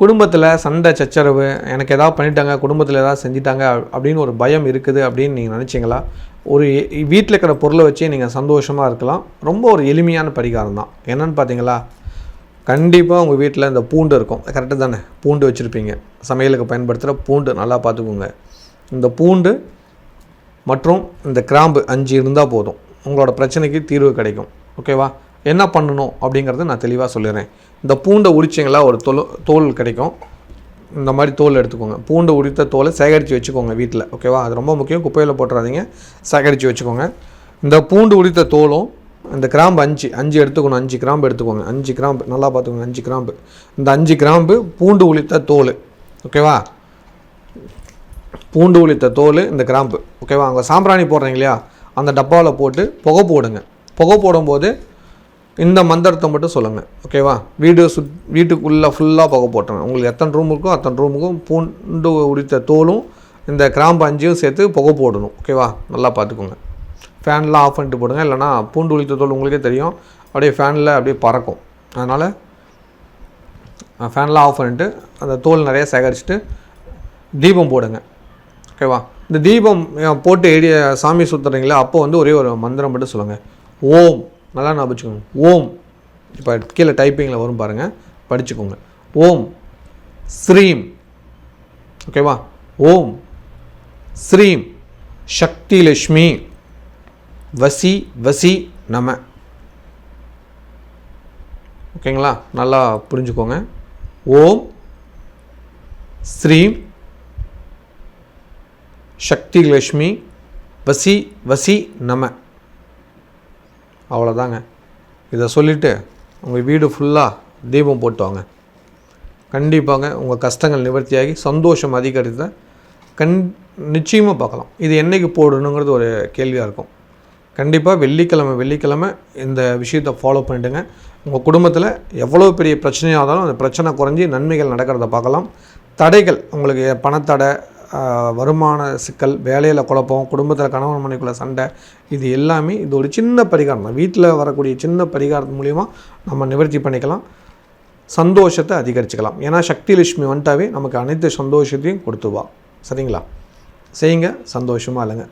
குடும்பத்தில் சண்டை சச்சரவு எனக்கு எதாவது பண்ணிட்டாங்க குடும்பத்தில் ஏதாவது செஞ்சிட்டாங்க அப்படின்னு ஒரு பயம் இருக்குது அப்படின்னு நீங்கள் நினச்சிங்களா? ஒரு வீட்டில் இருக்கிற பொருளை வச்சே நீங்கள் சந்தோஷமாக இருக்கலாம். ரொம்ப ஒரு எளிமையான பரிகாரம் தான். என்னென்னு பார்த்தீங்களா கண்டிப்பாக உங்கள் வீட்டில் இந்த பூண்டு இருக்கும். கரெக்டாக தானே? பூண்டு வச்சுருப்பீங்க. சமையலுக்கு பயன்படுத்துகிற பூண்டு நல்லா பார்த்துக்கோங்க இந்த பூண்டு மற்றும் இந்த கிராம்பு அஞ்சு இருந்தால் போதும். உங்களோட பிரச்சனைக்கு தீர்வு கிடைக்கும். ஓகேவா? என்ன பண்ணணும் அப்படிங்கிறத நான் தெளிவாக சொல்லிடுறேன். இந்த பூண்டை உரிச்சிங்களா? ஒரு தோல் தோல் கிடைக்கும். இந்த மாதிரி தோல் எடுத்துக்கோங்க. பூண்டு உரித்த தோலை சேகரித்து வச்சுக்கோங்க வீட்டில் ஓகேவா? அது ரொம்ப முக்கியம். குப்பையில் போட்டுறாதீங்க. சேகரித்து வச்சுக்கோங்க. இந்த பூண்டு உரித்த தோலும் இந்த கிராம்பு அஞ்சு அஞ்சு எடுத்துக்கணும் அஞ்சு கிராம்பு எடுத்துக்கோங்க. அஞ்சு கிராம்பு நல்லா பார்த்துக்கோங்க அஞ்சு கிராம்பு. இந்த அஞ்சு கிராம்பு பூண்டு உளித்த தோல் ஓகேவா? பூண்டு உளித்த தோல் இந்த கிராம்பு ஓகேவா? அங்கே சாம்பிராணி போடுறீங்க இல்லையா? அந்த டப்பாவில் போட்டு புகை போடுங்க. புகை போடும்போது இந்த மந்திரத்தை மட்டும் சொல்லுங்கள் ஓகேவா வீடு சுத் வீட்டுக்குள்ளே ஃபுல்லாக புகை போட்டுருங்க உங்களுக்கு எத்தனை ரூம் இருக்கோ அத்தனை ரூமுக்கும் பூண்டு உடித்த தோலும் இந்த கிராம்பு அஞ்சையும் சேர்த்து புகை போடணும் ஓகேவா நல்லா பார்த்துக்கோங்க. ஃபேன்லாம் ஆஃப் பண்ணிட்டு போடுங்க இல்லைனா பூண்டு உளித்த தோல் உங்களுக்கே தெரியும். அப்படியே ஃபேனில் அப்படியே பறக்கும். அதனால் ஃபேன்லாம் ஆஃப் பண்ணிட்டு அந்த தோல் நிறைய சேகரிச்சுட்டு தீபம் போடுங்க ஓகேவா இந்த தீபம் போட்டு எரிய சாமி சுற்றுறீங்களா அப்போ வந்து ஒரே ஒரு மந்திரம் மட்டும் சொல்லுங்கள் ஓம். நல்லா நான் வச்சுக்கோங்க. ஓம். இப்போ கீழே டைப்பிங்கில் வரும் பாருங்கள் படிச்சுக்கோங்க. ஓம். ஸ்ரீம். ஓகேவா ஓம். ஸ்ரீம். சக்தி லட்சுமி வசி வசி நம. ஓகேங்களா நல்லா புரிஞ்சுக்கோங்க. ஓம். ஸ்ரீம். சக்தி லட்சுமி வசி வசி நம. அவ்வளோதாங்க. இதை சொல்லிவிட்டு உங்கள் வீடு ஃபுல்லாக தீபம் போட்டு வாங்க கண்டிப்பாங்க உங்கள் கஷ்டங்கள் நிவர்த்தியாகி சந்தோஷம் அதிகரித்த கண் நிச்சயமாக பார்க்கலாம். இது என்றைக்கு போடணுங்கிறது ஒரு கேள்வியாக இருக்கும். கண்டிப்பாக வெள்ளிக்கிழமை வெள்ளிக்கிழமை இந்த விஷயத்தை ஃபாலோ பண்ணிவிடுங்க உங்கள் குடும்பத்தில் எவ்வளோ பெரிய பிரச்சனையாக இருந்தாலும் அந்த பிரச்சனை குறைஞ்சி நன்மைகள் நடக்கிறத பார்க்கலாம். தடைகள் உங்களுக்கு பணத்தடை வருமான சிக்கல் வேலையில் குழப்பம் குடும்பத்தில் கணவன் மனைக்குள்ள சண்டை இது எல்லாமே இது ஒரு சின்ன பரிகாரம் தான். வீட்டில் வரக்கூடிய சின்ன பரிகாரத்து மூலிமா நம்ம நிவர்த்தி பண்ணிக்கலாம். சந்தோஷத்தை அதிகரிச்சுக்கலாம். ஏன்னா சக்தி லட்சுமி வந்துட்டாவே நமக்கு அனைத்து சந்தோஷத்தையும் கொடுத்துவா சரிங்களா? செய்யுங்க. சந்தோஷமாக இல்லைங்க.